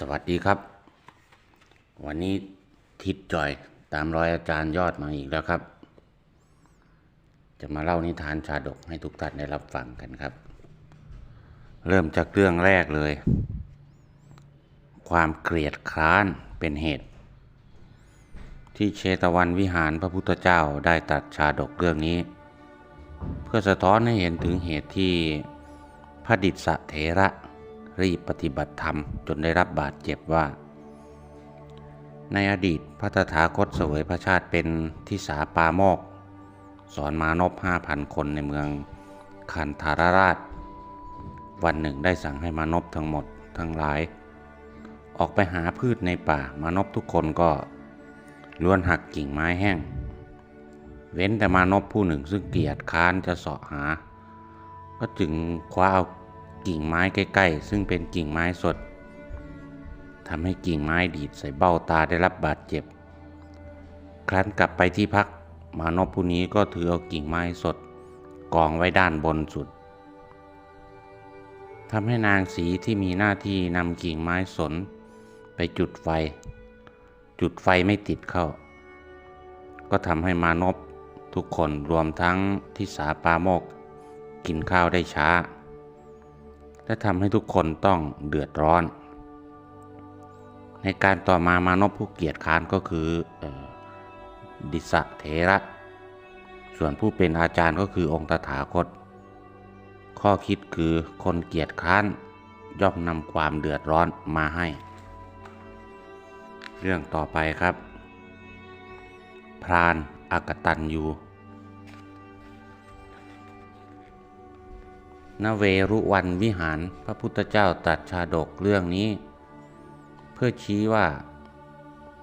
สวัสดีครับ วันนี้ทิดจอยตามรอยอาจารย์ยอดมาอีกแล้วครับ จะมาเล่านิทานชาดกให้ทุกท่านได้รับฟังกันครับ เริ่มจากเรื่องแรกเลย ความเกลียดคร้านเป็นเหตุ ที่เชตวันวิหารพระพุทธเจ้าได้ตัดชาดกเรื่องนี้ เพื่อสะท้อนให้เห็นถึงเหตุที่พระดิษฐเถระ รีบปฏิบัติธรรมจนได้รับบาดเจ็บว่า ในอดีตพระตถาคตเสวยพระชาติเป็นทิสาปาโมก สอนมานพห้าพันคนในเมืองคันธารราช วันหนึ่งได้สั่งให้มานพทั้งหมดทั้งหลาย ออกไปหาพืชในป่ามานพทุกคนก็ล้วนหักกิ่งไม้แห้ง เว้นแต่มานพผู้หนึ่งซึ่งเกียจค้านจะเสาะหา ก็จึงคว้าเอา กิ่งไม้ใกล้ๆ ซึ่งเป็นกิ่งไม้สดทำให้กิ่งไม้ดีดใส่เบ้าตาได้รับบาดเจ็บ ครั้นกลับไปที่พักมานพผู้นี้ก็ถือเอากิ่งไม้สดกองไว้ด้านบนสุดทำให้นางสีที่มีหน้าที่นำกิ่งไม้สนไปจุดไฟ จุดไฟไม่ติดเข้า ก็ทำให้มานพทุกคนรวมทั้งทิสาปาโมก กินข้าวได้ช้า และทำให้ทุกคนต้องเดือดร้อน ในการต่อมามานพผู้เกียรติค้านก็คืออดิสะเถระ ส่วนผู้เป็นอาจารย์ก็คือองค์ตถาคต ข้อคิดคือคนเกียรติค้านย่อมนำความเดือดร้อนมาให้ เรื่องต่อไปครับ พรานอากตันยู นเวรุวันวิหาร พระพุทธเจ้าตรัสชาดกเรื่องนี้ เพื่อชี้ว่า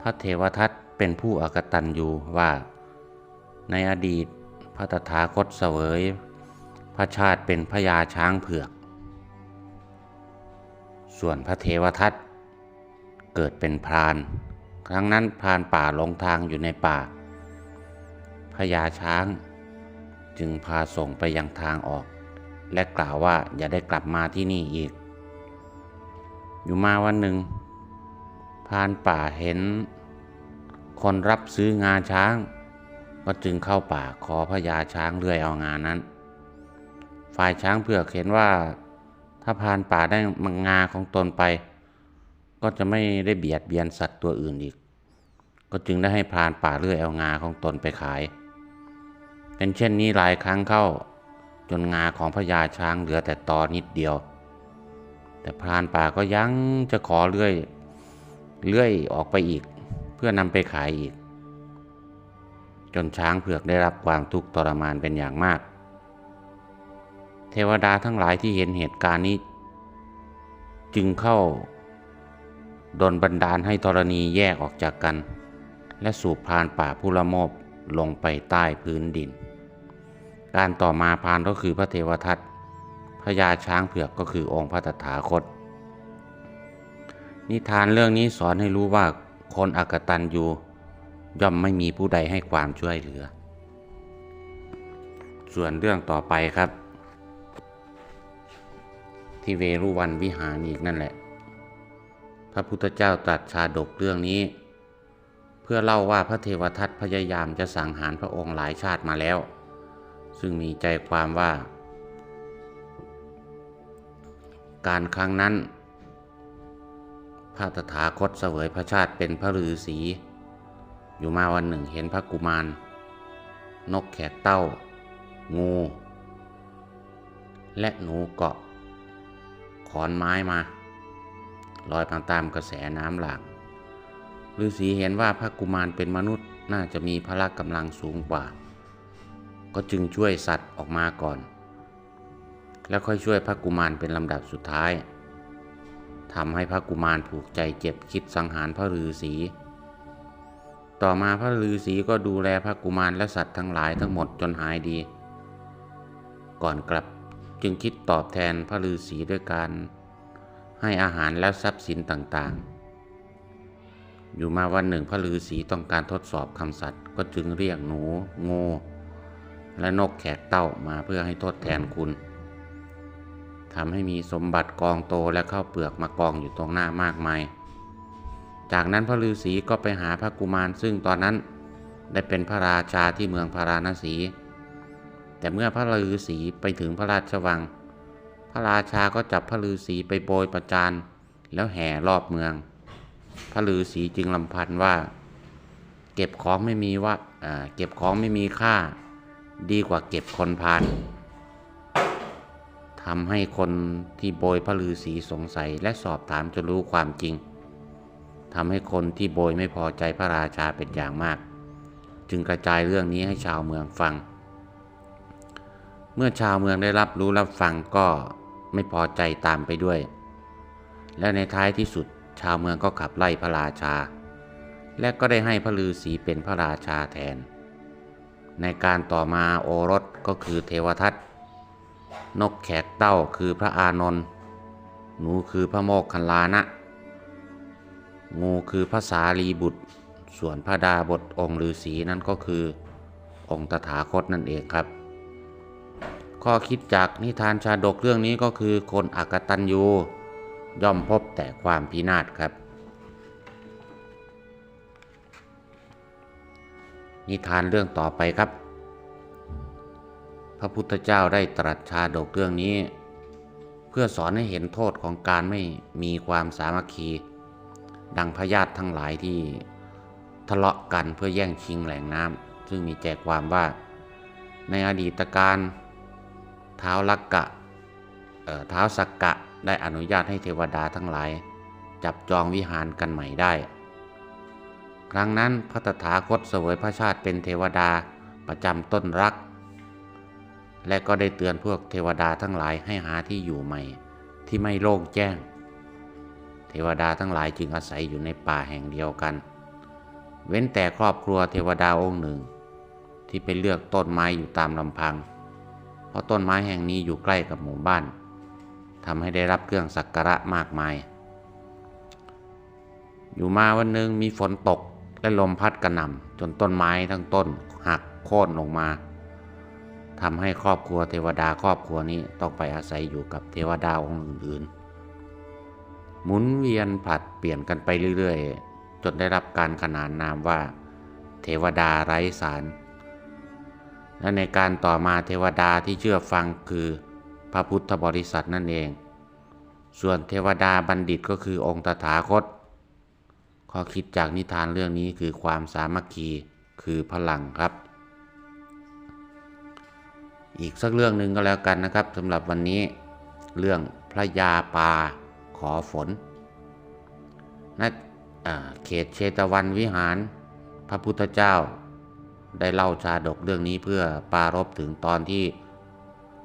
พระเทวทัตเป็นผู้อากตันยูว่า ในอดีตพระตถาคตเสวย พระชาติเป็นพญาช้างเผือก ส่วนพระเทวทัตเกิดเป็นพราน ครั้งนั้นพรานป่าลงทางอยู่ในป่าพญาช้าง จึงพาส่งไปยังทางออก และกล่าวว่าอย่าได้กลับมาที่นี่อีก อยู่มาวันหนึ่งพานป่าเห็น คนรับซื้องาช้าง ก็จึงเข้าป่าขอพญาช้างเลื่อยเอางานนั้น ฝ่ายช้างเผือกเห็นว่า ถ้าพานป่าได้มังงาของตนไป ก็จะไม่ได้เบียดเบียนสัตว์ตัวอื่นอีก ก็จึงได้ให้พานป่าเลื่อยเอางาของตนไปขาย เป็นเช่นนี้หลายครั้งเข้า จนงาของพญาช้างเหลือแต่ตอนิดเดียว แต่พรานป่าก็ยังจะขอเลื่อยเลื่อยออกไปอีก เพื่อนำไปขายอีก จนช้างเผือกได้รับความทุกข์ทรมานเป็นอย่างมาก เทวดาทั้งหลายที่เห็นเหตุการณ์นี้ จึงเข้าดนบันดาลให้ธรณีแยกออกจากกัน และสูบพรานป่าผู้ละโมบลงไปใต้พื้นดิน การต่อมาพานก็คือพระเทวทัตพญาช้างเผือกก็คือองค์พระตถาคต นิทานเรื่องนี้สอนให้รู้ว่าคนอักตันยูย่อมไม่มีผู้ใดให้ความช่วยเหลือ ส่วนเรื่องต่อไปครับ ที่เวรุวันวิหารอีกนั่นแหละ พระพุทธเจ้าตรัสชาดกเรื่องนี้ เพื่อเล่าว่าพระเทวทัตพยายามจะสังหารพระองค์หลายชาติมาแล้ว ซึ่งมีใจความว่า การครั้งนั้น พระตถาคตเสวยพระชาติเป็นพระฤาษี อยู่มาวันหนึ่งเห็นพระกุมาร นกแขกเต้า งู และหนูเกาะ ขอนไม้มา ลอยตามตามกระแสน้ำหลากฤาษีเห็นว่าพระกุมารเป็นมนุษย์น่าจะมีพละกำลังสูงกว่า ก็จึงช่วยสัตว์ออกมาก่อน แล้วค่อยช่วยพระกุมารเป็นลำดับสุดท้ายทำให้พระกุมารผูกใจเจ็บคิดสังหารพระฤาษี ต่อมาพระฤาษีก็ดูแลพระกุมารและสัตว์ทั้งหลายทั้งหมดจนหายดี ก่อนกลับจึงคิดตอบแทนพระฤาษีด้วยการให้อาหารและทรัพย์สินต่างๆ อยู่มาวันหนึ่งพระฤาษีต้องการทดสอบคำสัตว์ก็จึงเรียกหนูงู และนกแขกเต้ามาเพื่อให้ทดแทนคุณทำให้มีสมบัติกองโตและข้าวเปลือกมากองอยู่ตรงหน้ามากมาย จากนั้นพระฤาษีก็ไปหาพระกุมารซึ่งตอนนั้นได้เป็นพระราชาที่เมืองพาราณสี แต่เมื่อพระฤาษีไปถึงพระราชวัง พระราชาก็จับพระฤาษีไปโปรยประจานแล้วแห่รอบเมือง พระฤาษีจึงลำพันว่า เก็บของไม่มีว่าเก็บของไม่มีค่า ดีกว่าเก็บคนพาลทำให้คนที่โบยพระฤาษีสงสัยและสอบถามจนรู้ความจริงทำให้คนที่โบยไม่พอใจพระราชาเป็นอย่างมาก จึงกระจายเรื่องนี้ให้ชาวเมืองฟัง เมื่อชาวเมืองได้รับรู้รับฟังก็ไม่พอใจตามไปด้วย และในท้ายที่สุดชาวเมืองก็ขับไล่พระราชา และก็ได้ให้พระฤาษีเป็นพระราชาแทน ในการต่อมาโอรสก็คือเทวทัตนกแขกเต้าคือพระอานนท์หนูคือพระโมกขันลานะ งูคือพระสารีบุตร ส่วนพระดาบทองค์ฤาษีนั่นก็คือองค์ตถาคตนั่นเองครับ ข้อคิดจากนิทานชาดกเรื่องนี้ก็คือคนอักตันยูย่อมพบแต่ความพินาศครับ นิทานเรื่องต่อไปครับ พระพุทธเจ้าได้ตรัสชาดกเรื่องนี้ เพื่อสอนให้เห็นโทษของการไม่มีความสามัคคี ดังพญาติทั้งหลายที่ทะเลาะกันเพื่อแย่งชิงแหล่งน้ำซึ่งมีแจกความว่าในอดีตการเท้าลักกะเท้าสักกะได้อนุญาตให้เทวดาทั้งหลาย จับจองวิหารกันใหม่ได้ ครั้งนั้นพระตถาคตเสวยพระชาติเป็นเทวดาประจำต้นรัก และก็ได้เตือนพวกเทวดาทั้งหลายให้หาที่อยู่ใหม่ ที่ไม่โล่งแจ้ง เทวดาทั้งหลายจึงอาศัยอยู่ในป่าแห่งเดียวกัน เว้นแต่ครอบครัวเทวดาองค์หนึ่ง ที่ไปเลือกต้นไม้อยู่ตามลำพัง เพราะต้นไม้แห่งนี้อยู่ใกล้กับหมู่บ้านทำให้ได้รับเครื่องสักการะมากมาย อยู่มาวันหนึ่งมีฝนตก และลมพัดกระหน่ำจนต้นไม้ทั้งต้นหักโค่นลงมาทำให้ครอบครัวเทวดาครอบครัวนี้ต้องไปอาศัยอยู่กับเทวดาองค์อื่นๆ หมุนเวียนผลัดเปลี่ยนกันไปเรื่อยๆ จนได้รับการขนานนามว่า เทวดาไร้สาร และในการต่อมาเทวดาที่เชื่อฟังคือพระพุทธบริษัทนั่นเอง ส่วนเทวดาบัณฑิตก็คือองค์ตถาคต ข้อคิดจากนิทานเรื่องนี้คือความสามัคคีคือพลังครับ อีกสักเรื่องหนึ่งก็แล้วกันนะครับสำหรับวันนี้เรื่องพระยาปาขอฝนณอ่าเขตเชตวันวิหาร พระพุทธเจ้า ได้เล่าชาดกเรื่องนี้เพื่อปารบถึงตอนที่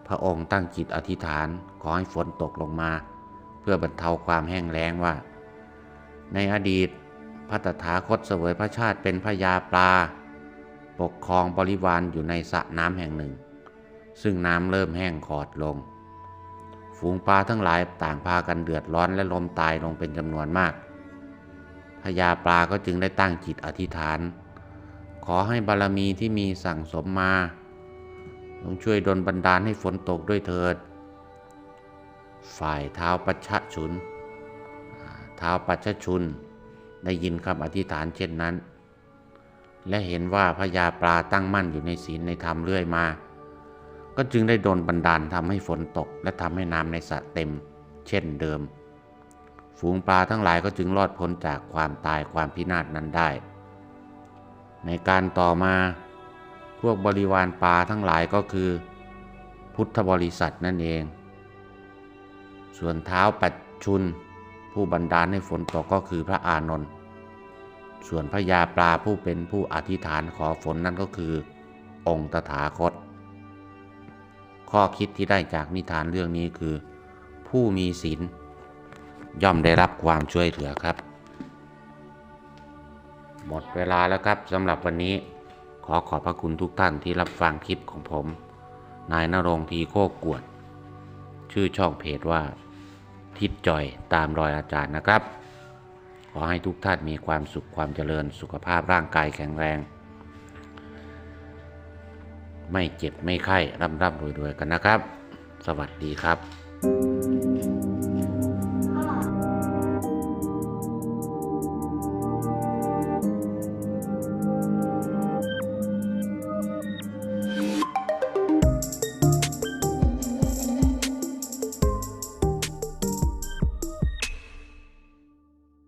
พระองค์ตั้งจิตอธิษฐานขอให้ฝนตกลงมา เพื่อบรรเทาความแห้งแล้งว่า ในอดีต พระตถาคตเสวยพระชาติเป็นพระยาปลา ปกครองบริวารอยู่ในสระน้ำแห่งหนึ่ง ซึ่งน้ำเริ่มแห้งขอดลง ฝูงปลาทั้งหลายต่างพากันเดือดร้อนและลมตายลงเป็นจำนวนมากพญาปลาก็จึงได้ตั้งจิตอธิษฐาน ขอให้บารมีที่มีสั่งสมมาจงช่วยดลบันดาลให้ฝนตกด้วยเถิด ฝ่ายเท้าปัชชะชุนเท้าปัชชะชุน ได้ยินคำอธิษฐานเช่นนั้น และเห็นว่าพญาปลาตั้งมั่นอยู่ในศีลในธรรมเรื่อยมา ก็จึงได้โดนบันดาลทำให้ฝนตก และทำให้น้ำในสระเต็ม เช่นเดิม ฝูงปลาทั้งหลายก็จึงรอดพ้นจากความตายความพินาศนั้นได้ ในการต่อมา พวกบริวารปลาทั้งหลายก็คือ พุทธบริษัทนั่นเอง ส่วนเท้าปัจชุน ผู้บันดาลให้ฝนตกก็คือพระอานนท์ส่วนพระยาปลาผู้เป็นผู้อธิษฐานขอฝนนั่นก็คือ องค์ตถาคต ข้อคิดที่ได้จากนิทานเรื่องนี้คือ ผู้มีศีลย่อมได้รับความช่วยเหลือครับ หมดเวลาแล้วครับสำหรับวันนี้ขอขอบพระคุณทุกท่านที่รับฟังคลิปของผม นายนรงค์ทีโคกวด ชื่อช่องเพจว่า ทิศจอยตามรอยอาจารย์นะครับ ขอให้ทุกท่านมีความสุขความเจริญสุขภาพร่างกายแข็งแรง ไม่เจ็บไม่ไข้ร่ำร่ำรวยรวยๆกันนะครับ สวัสดีครับ